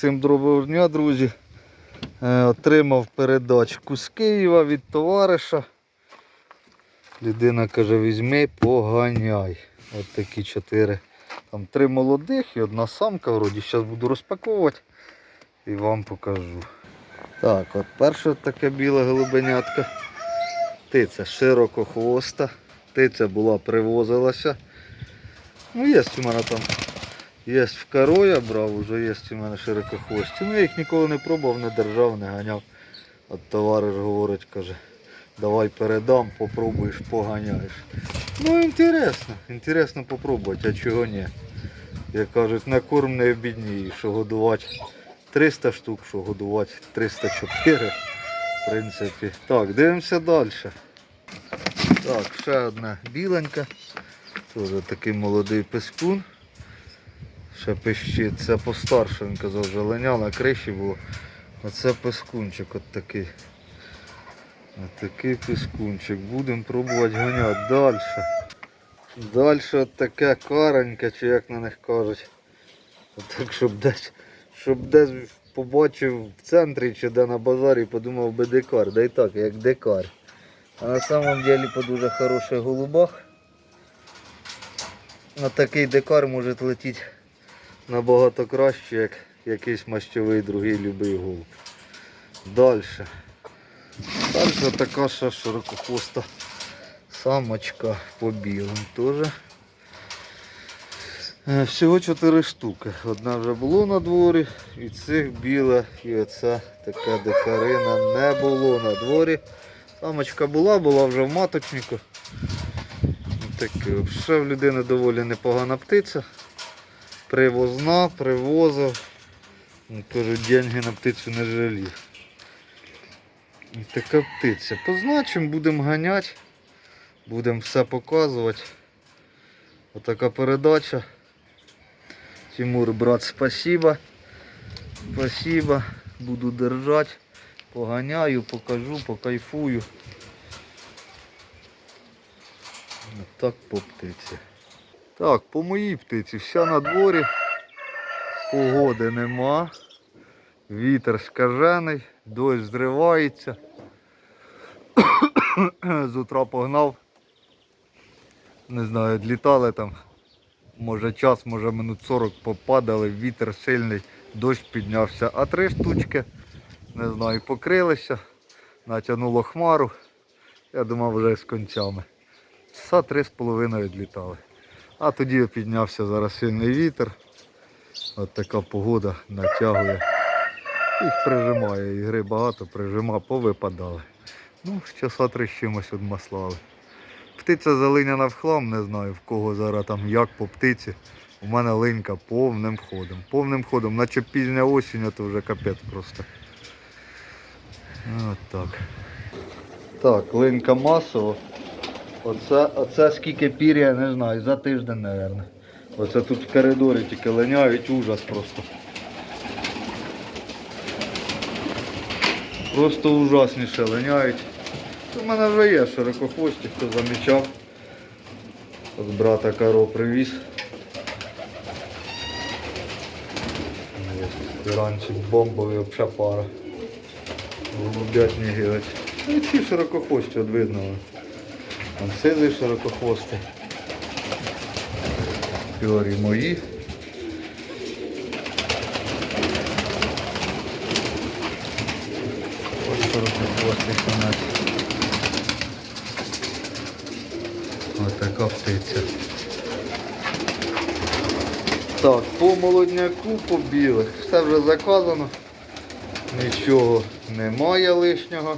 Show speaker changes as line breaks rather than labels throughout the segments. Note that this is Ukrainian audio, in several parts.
Всім доброго дня, друзі. Е, Отримав передачку з Києва від товариша. Людина каже, візьми, поганяй. От такі чотири. Там три молодих і одна самка вроді. Зараз буду розпаковувати і вам покажу. Так, от перше таке біле голубенятка. Птиця широкохвоста. Птиця була, привозилася. Ну, є у мене там Є в коро я брав, вже є у мене широкохвості. Ну я їх ніколи не пробував, не держав, не ганяв. От товариш говорить, каже, давай передам, попробуєш, поганяєш. Ну інтересно, інтересно попробувати, а чого ні. Як кажуть, на корм не обідніє, що годувати 300 штук, що годувати 304. В принципі. Так, дивимося далі. Так, ще одна біленька. Теж такий молодий пескун. Ще пищить, це постарше, він казав, вже линя на криші було. Оце пескунчик от такий. От такий пескунчик. Будемо пробувати ганяти далі. Далі от таке кареньке, чи як на них кажуть. От Так, щоб десь, щоб десь побачив в центрі чи де на базарі, подумав би дикар. Да і так, як дикар. А на самом деле по дуже хороших голубах. На такий дикар може летіти набагато краще, як якийсь мащовий другий любий голуб. Далі. Далі така ще широкохвоста самочка по білим теж. Е, Всього 4 штуки. Одна вже було на дворі, і цих біла, і оця така дикарина не було на дворі. Самочка була, була вже в маточнику. Таке. Ще в людини доволі непогана птиця привозна, привозив. Ну, Кажу, деньги на птицю не жалів. І така птиця. Позначимо, будемо ганяти, будемо все показувати. Отака передача. Тимур, брат, спасибо. Спасибо. Буду держати. Поганяю, покажу, покайфую. Так по птиці. Так, по моїй птиці вся на дворі. Погоди нема. Вітер скажений, дощ зривається. З утра погнав. Не знаю, відлітали там. Може час, може минут 40 попадали, вітер сильний, дощ піднявся. А три штучки, не знаю, покрилися, натягнуло хмару. Я думав вже з концями. Са три з половиною відлітали. А тоді піднявся зараз сильний вітер. От така погода натягує. Їх прижимає, ігри багато, прижима, повипадали. Ну, часа три з чимось одмаслали. Птиця залиняна в хлам, не знаю в кого зараз там як по птиці. У мене линька повним ходом. Повним ходом, наче пізня осінь, то вже капець просто. От так. Так, линька масово. Оце, оце скільки пір'я, не знаю, за тиждень, мабуть. Оце тут в коридорі тільки линяють, ужас просто. Просто ужасніше линяють. У мене вже є широкохвості, хто замічав. От брата Каро привіз. Ось, Іранчик бомбовий, взагалі пара. Голубять не гілять. Ну ці широкохвості, от видно. Там сизий широкохвостий. Піорі мої. Ось широкохвостий самець. Ось така птиця. Так, по молодняку, по білих. Все вже заказано. Нічого немає лишнього.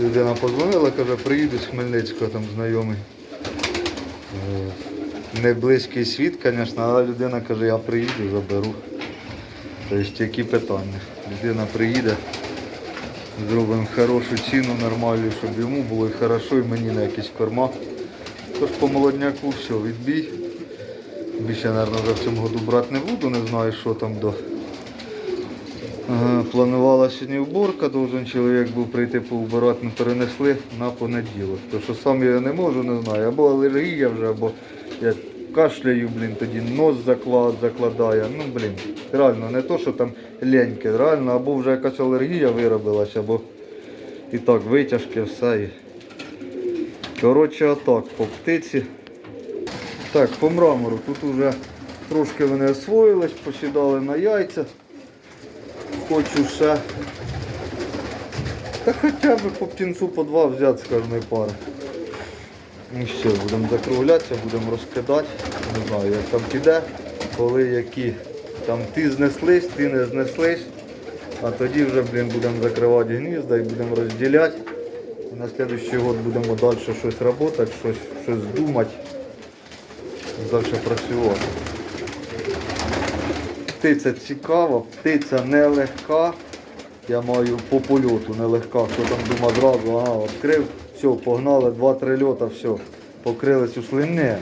Людина подзвонила, каже, приїду з Хмельницького, там знайомий. Е, Не близький світ, звісно, але людина каже, я приїду, заберу. Тобто які питання. Людина приїде, зробимо хорошу ціну нормальну, щоб йому було і хорошо, і мені на якісь корма. Тож по молодняку все, відбій. Більше, мабуть, вже в цьому году брати не буду, не знаю, що там до. Планувала сьогодні уборка, должен чоловік був прийти поубирати, ми перенесли на понеділок. Тому що сам я не можу, не знаю. Або алергія вже, або я кашляю, блін, тоді нос заклад, закладає. Ну, блін, реально, не то, що там леньке, реально, або вже якась алергія виробилась, або і так, витяжки, все. Коротше, отак, по птиці. Так, по мрамору. Тут уже трошки вони освоїлись, посідали на яйця. Хочу ще. Та хоча б по птінцу по два взяти з кожної пари. Ну все, будемо закруглятися, будемо розкидати. Не знаю, як там піде, коли які. Там ти знеслись, ти не знеслись. А тоді вже, блін, будемо закривати гнізда і будемо розділяти. На наступний год будемо далі щось робити, щось, щось думати. Далі працювати. Птиця цікава, птиця нелегка. Я маю по польоту нелегка. Хто там думав зразу, ага, відкрив, все, погнали, 2-3 льота, все, покрили цю слини.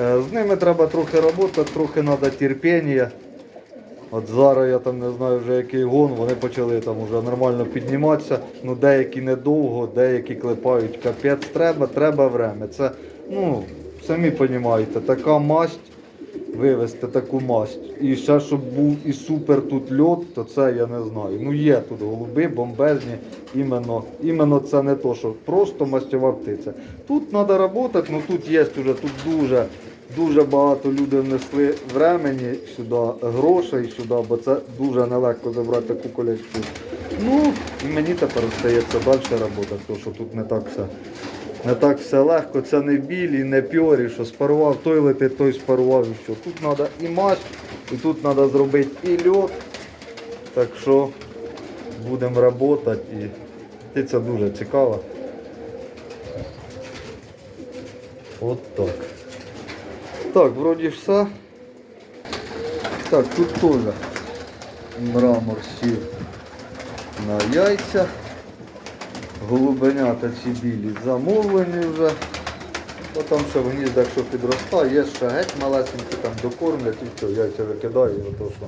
Е, З ними треба трохи роботи, трохи треба терпіння. От зараз я там не знаю вже який гон, вони почали там вже нормально підніматися. Ну деякі недовго, деякі клепають капець. Треба, треба время. Це, ну, самі розумієте, така масть, вивезти таку масть. І ще щоб був і супер тут льот, то це я не знаю. Ну є тут голуби, бомбезні, іменно, іменно це не то, що просто мастєва птиця. Тут треба працювати, ну тут є вже тут дуже. Дуже багато людей внесли времені сюди, грошей сюди, бо це дуже нелегко забрати таку колекцію. Ну, і мені тепер стається далі робота, тому що тут не так все. Не так все легко, це не білі, не пьорі, що спарував, той летить, той спарував і що. Тут треба і масть, і тут треба зробити і льот. Так що будемо працювати і птиця дуже цікава. От так. Так, вроді все. Так, тут теж мрамор сів на яйця. Голубенята ці білі замовлені вже. Бо там ще в гніздах, що підростає, є ще геть малесенькі, там докормлять і все, яйця викидаю, ото що.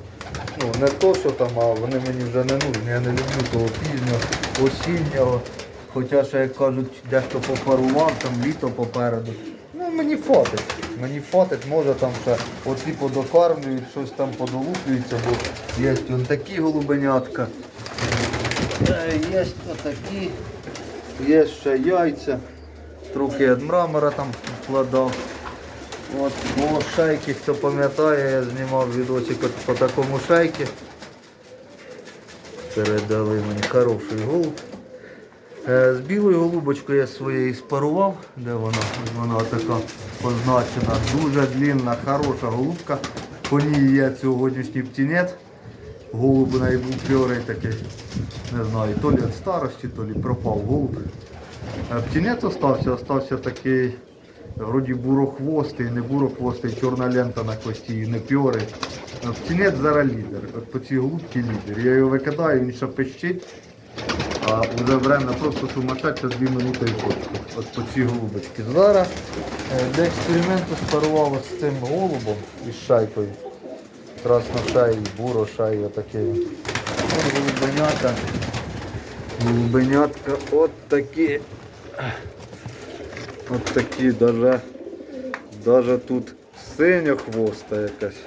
Ну, не то, що там, а вони мені вже не нужні. Я не люблю того пізнього, осіннього. Хоча ще, як кажуть, дехто попарував, там літо попереду. Ну, мені фатить. Мені фатить, може там ще оці подокармлюють, щось там подолуплюється, бо є такі голубенятка. Е, Є отакі, є ще яйця. Трохи від мрамора там вкладав. От по шейки, хто пам'ятає, я знімав відосик от по такому шейки. Передали мені хороший голуб. Е, З білою голубочкою я своєю спарував, де вона? Вона така позначена. Дуже длинна, хороша голубка. По ній є сьогоднішній птінець. Голуб у був пьорий такий. Не знаю, то лі від старості, то лі пропав голуб. Птінець остався, остався такий, вроді бурохвостий, не бурохвостий, чорна лента на хвості, не пьорий. Е, Птінець зараз лідер. От по цій голубці лідер. Я його викидаю, він ще пищить. А вже время просто сумасшедше 2 минути і точку. От по цій голубочці. Зараз е, для експерименту спарував з цим голубом із шайкою. Красношаї, бурошаї, отакі. От голубенята. Голубенятка от такі. От такі, даже, даже тут синя хвоста якась.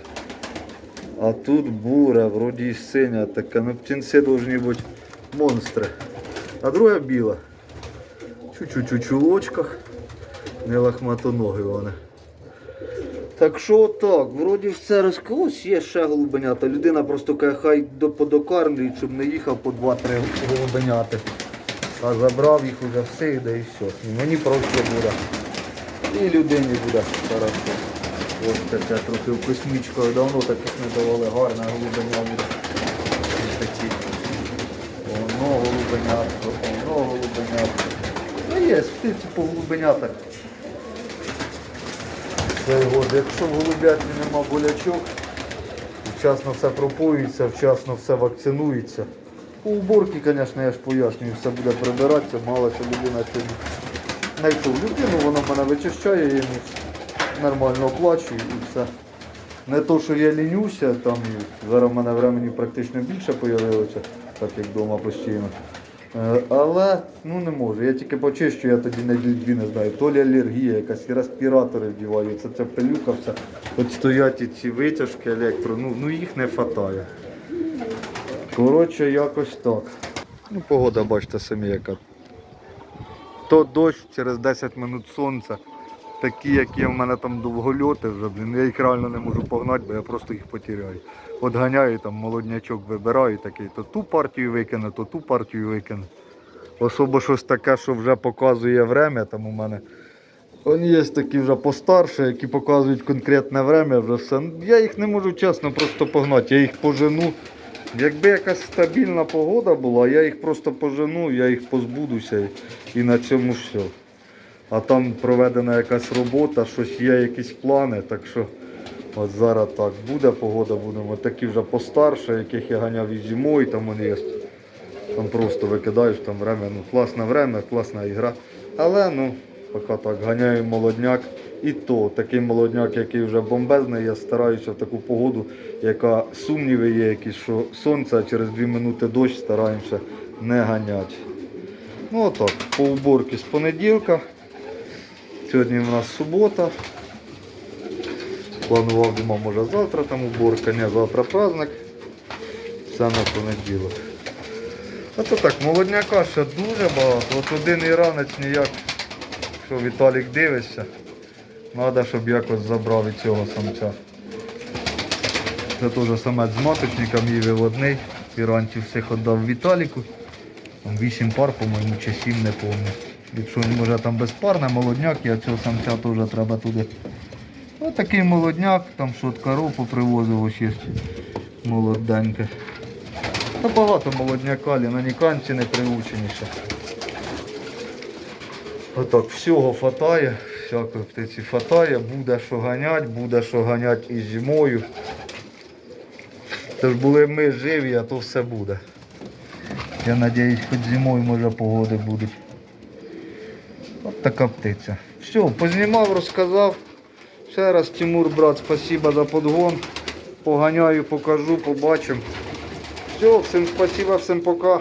А тут бура, вроді і синя така. Ну птенці повинні бути монстри. А друга біла. Чуть-чуть у чулочках. Не лохматоноги вони. Так що так, вроді все розколось, є ще голубенята. Людина просто каже, хай до подокармлюють, щоб не їхав по 2-3 голубеняти. А забрав їх уже все, да і все. І мені просто буде. І людині буде хорошо. Ось таке трохи в космічку. Давно таких не давали, гарне голубеня. Ось такі. Воно голубенятко, воно голубенятко. Ну є, птиці по голубенятах. Год. Якщо в голубятні нема болячок, вчасно все пропоюється, вчасно все вакцинується. По уборці, звісно, я ж пояснюю, все буде прибиратися, мало що людина сьогодні знайшов людину, вона мене вичищає, я йому нормально оплачую і все. Не то, що я лінюся, там зараз в мене времени практично більше з'явилося, так як вдома постійно. Е, Але ну не можу. Я тільки почищу, я тоді на дві не знаю. То лі алергія, якась і респіратори вдіваю. Це ця пилюка вся. От стоять і ці витяжки електро, ну, ну їх не вистачає. Коротше, якось так. Ну, погода, бачите, самі яка. То дощ через 10 минут сонця. Такі, які в мене там довгольоти вже, блін, я їх реально не можу погнати, бо я просто їх потеряю. От ганяю там молоднячок вибираю такий, то ту партію викине, то ту партію викине. Особо щось таке, що вже показує время, там у мене. Вони є такі вже постарші, які показують конкретне время, вже все. Я їх не можу чесно просто погнати, я їх пожену. Якби якась стабільна погода була, я їх просто пожену, я їх позбудуся і, на цьому все. А там проведена якась робота, щось є, якісь плани, так що от зараз так буде погода, будемо такі вже постарше, яких я ганяв і зимою, там вони є. Там просто викидаєш там время, ну класне время, класна ігра. Але ну, поки так ганяю молодняк. І то такий молодняк, який вже бомбезний, я стараюся в таку погоду, яка сумніви є, якісь, що сонце, а через 2 минути дощ стараємося не ганяти. Ну отак, по уборці з понеділка. Сьогодні в нас субота. Планував, думав, може завтра там уборка, не завтра праздник. Все на понеділок. А то так, молодняка ще дуже багато. От один іранець ніяк, що Віталік дивишся, треба, щоб якось забрав від цього самця. Це теж самець з маточником її виводний. Іранців всіх віддав Віталіку. Там 8 пар, по-моєму, чи 7, не пам'ятаю. Якщо він може там безпарне, молодняк, я цього самця теж треба туди. Ось такий молодняк, там що от корову привозив ось є молоденьке. Та багато молодняка, на ніканці не приученіше. Отак, всього хватає, всякої птиці хватає, буде що ганять, буде що ганять і зимою. Тож були ми живі, а то все буде. Я надіюсь, хоч зимою може погоди будуть. От така птиця. Все, познімав, розказав. Ще раз, Тимур, брат, спасибо за подгон. Поганяю, покажу, побачимо. Все, всім спасибо, всім пока.